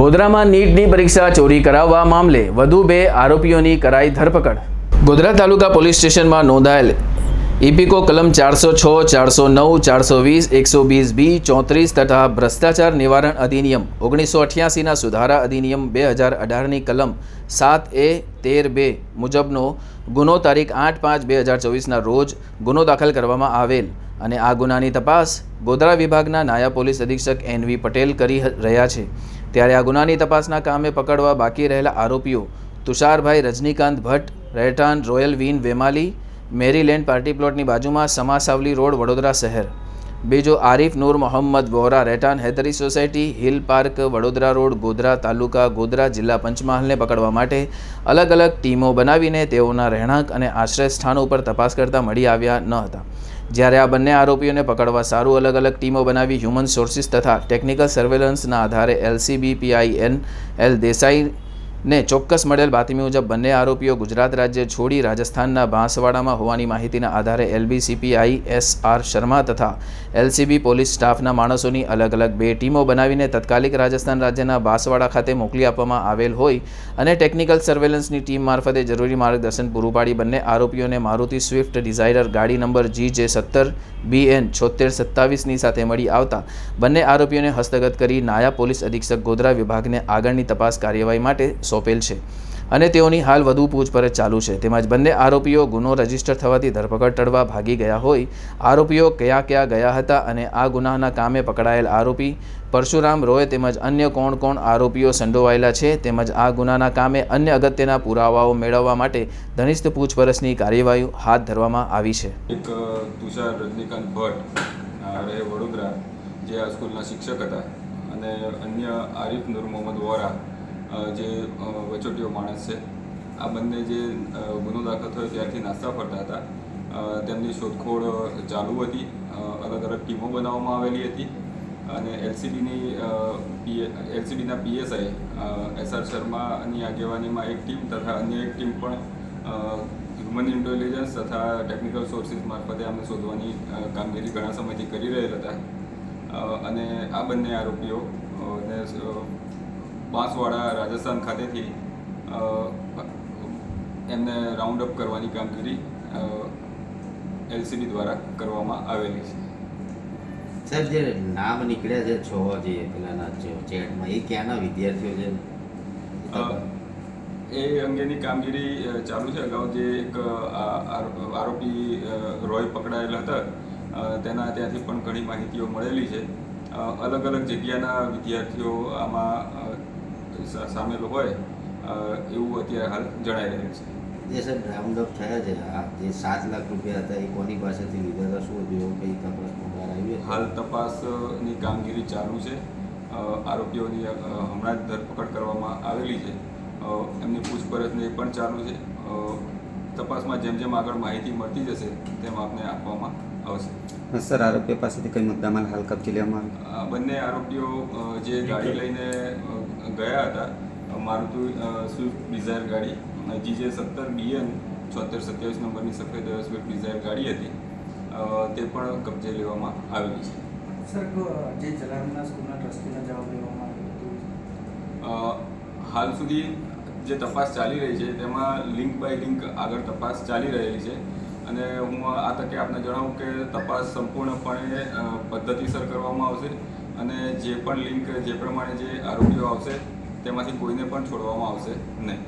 ગોધરામાં નીટની પરીક્ષા ચોરી કરાવવા મામલે વધુ બે આરોપીઓની કરાઈ ધરપકડ. ગોધરા તાલુકા પોલીસ સ્ટેશનમાં નોંધાયેલ ઇપિકો કલમ ચારસો છ, ચારસો નવ, ચારસો વીસ, એકસો વીસ બી, ચોત્રીસ તથા ભ્રષ્ટાચાર નિવારણ અધિનિયમ ઓગણીસો અઠ્યાસીના સુધારા અધિનિયમ બે હજાર અઢારની કલમ સાત એ તેર બે મુજબનો ગુનો તારીખ આઠ પાંચ બે હજાર ચોવીસના રોજ ગુનો દાખલ કરવામાં આવેલ અને આ ગુનાની તપાસ ગોધરા વિભાગના નાયા પોલીસ અધિક્ષક એન વી પટેલ કરી રહ્યા છે. ત્યારે આ ગુનાની તપાસના કામે પકડવા બાકી રહેલા આરોપીઓ તુષારભાઈ રજનીકાંત ભટ્ટ, રહેઠાણ રોયલ વીન વેમાલી મેરીલેન્ડ પાર્ટી પ્લોટની બાજુમાં સમાસાવલી રોડ વડોદરા શહેર. બીજો આરિફ નૂર મોહમ્મદ વોરા રહેઠાણ Hetri society, hill park, Vadodara road, Godhra taluka, Godhra જિલ્લા પંચમહાલને પકડવા માટે અલગ અલગ ટીમો બનાવીને તેઓના રહેણાંક અને આશ્રય સ્થાનો ઉપર તપાસ કરતા મળી આવ્યા ન હતા. જ્યારે આ બંને આરોપીઓને પકડવા સારું અલગ અલગ ટીમો બનાવી હ્યુમન સોર્સિસ તથા ટેકનિકલ સર્વેલન્સના આધારે એલસીબી પીઆઈએન એલ દેસાઈ ને ચોક્કસ મળેલ બાતમી મુજબ બંને આરોપીઓ ગુજરાત રાજ્ય છોડી રાજસ્થાનના બાંસવાડામાં હોવાની માહિતીના આધારે એલબીસીપીઆઈ એસ આર શર્મા તથા એલસીબી પોલીસ સ્ટાફના માણસોની અલગ અલગ બે ટીમો બનાવીને તત્કાલિક રાજસ્થાન રાજ્યના બાંસવાડા ખાતે મોકલી આપવામાં આવેલ હોય અને ટેકનિકલ સર્વેલન્સની ટીમ મારફતે જરૂરી માર્ગદર્શન પૂરું પાડી બંને આરોપીઓને મારુતિ સ્વિફ્ટ ડિઝાયર ગાડી નંબર જી જે સત્તર બી એન છોતેર સત્તાવીસની સાથે મળી આવતા બંને આરોપીઓને હસ્તગત કરી નાયા પોલીસ અધિક્ષક ગોધરા વિભાગને આગળની તપાસ કાર્યવાહી માટે સોંપેલ છે. અને તેઓની હાલ વધુ પૂછપરછ ચાલુ છે. તેમજ બંને આરોપીઓ ગુનો રજિસ્ટર થવાથી ધરપકડ ટળવા ભાગી ગયા હોય. આરોપીઓ કયા કયા ગયા હતા અને આ ગુનાના કામે પકડાયેલ આરોપી પરશુરામ રોય તેમજ અન્ય કોણ કોણ આરોપીઓ સંડોવાયેલા છે તેમજ આ ગુનાના કામે અન્ય અગત્યના પુરાવાઓ મેળવવા માટે ઘનિષ્ઠ પૂછપરછની કાર્યવાહી હાથ ધરવામાં આવી છે. એક તુષાર રજનીકાંત ભટ્ટ વડોદરા, જે આ સ્કૂલના શિક્ષક હતા. અને અન્ય આરિફ નૂર મોહમ્મદ વોરા જે વચોટીઓ માણસ છે, આ બંને જે ગુનો દાખલ થયો ત્યારથી નાસ્તા ફરતા હતા. તેમની શોધખોળ ચાલુ હતી. અલગ અલગ ટીમો બનાવવામાં આવેલી હતી. અને એલસીબીની એલસીબીના પીએસઆઈ એસ આર શર્માની આગેવાનીમાં એક ટીમ તથા અન્ય એક ટીમ પણ હ્યુમન ઇન્ટેલિજન્સ તથા ટેકનિકલ સોર્સિસ મારફતે અમને શોધવાની કામગીરી ઘણા સમયથી કરી રહેલ હતા. અને આ બંને આરોપીઓ બાંસવાડા રાજસ્થાન ખાતેથી એમને રાઉન્ડ અપ કરવાની કામગીરી એલસીબી દ્વારા કરવામાં આવેલી છે. સાહેબ જે નામ નીકળ્યા છે છ જે પેલાના ચેટમાં એ ક્યાંના વિદ્યાર્થીઓ છે? એ અંગેની કામગીરી ચાલુ છે. અગાઉ જે એક આરોપી રોય પકડાયેલા હતા તેના ત્યાંથી પણ ઘણી માહિતીઓ મળેલી છે. અલગ અલગ જગ્યાના વિદ્યાર્થીઓ આમાં સામેલ હોય એવું અત્યારે હાલ જણાઈ રહ્યું છે. જે સર રાઉન્ડ થયા છે આ જે સાત લાખ રૂપિયા હતા એ કોની પાસેથી લીધા હતા? શું હતું એવું કંઈ તપાસમાં બહાર આવ્યું હાલ તપાસની કામગીરી ચાલુ છે. આરોપીઓની હમણાં જ ધરપકડ કરવામાં આવેલી છે. એમની પૂછપરછને એ પણ ચાલુ છે. તપાસમાં જેમ જેમ આગળ માહિતી મળતી જશે તેમ આપને આપવામાં આવશે. સર આરોપીઓ પાસેથી કઈ મુદ્દામાલ હાલ કબજે લેવામાં આવ્યો? બંને આરોપીઓ જે ગાડી લઈને ગયા હતા મારુતિ સ્વિફ્ટ ડિઝાયર ગાડી જીજે સત્તર બીએન છોતેર સત્યાવીસ નંબરની સફેદ સ્વિફ્ટ ડિઝાયર ગાડી હતી તે પણ કબજે લેવામાં આવેલી છે. સર જે જલારામના સ્કૂલના ટ્રસ્ટીના જવાબ લેવામાં આવ્યો હાલ સુધી જે તપાસ ચાલી રહી છે તેમાં લિંક બાય લિંક આગળ તપાસ ચાલી રહેલી છે. અને હું આ તકે આપને જણાવું કે તપાસ સંપૂર્ણપણે પદ્ધતિસર કરવામાં આવશે અને જે પણ લિંક, જે પ્રમાણે જે આરોપીઓ આવશે, તેમાંથી કોઈને પણ છોડવામાં આવશે નહીં.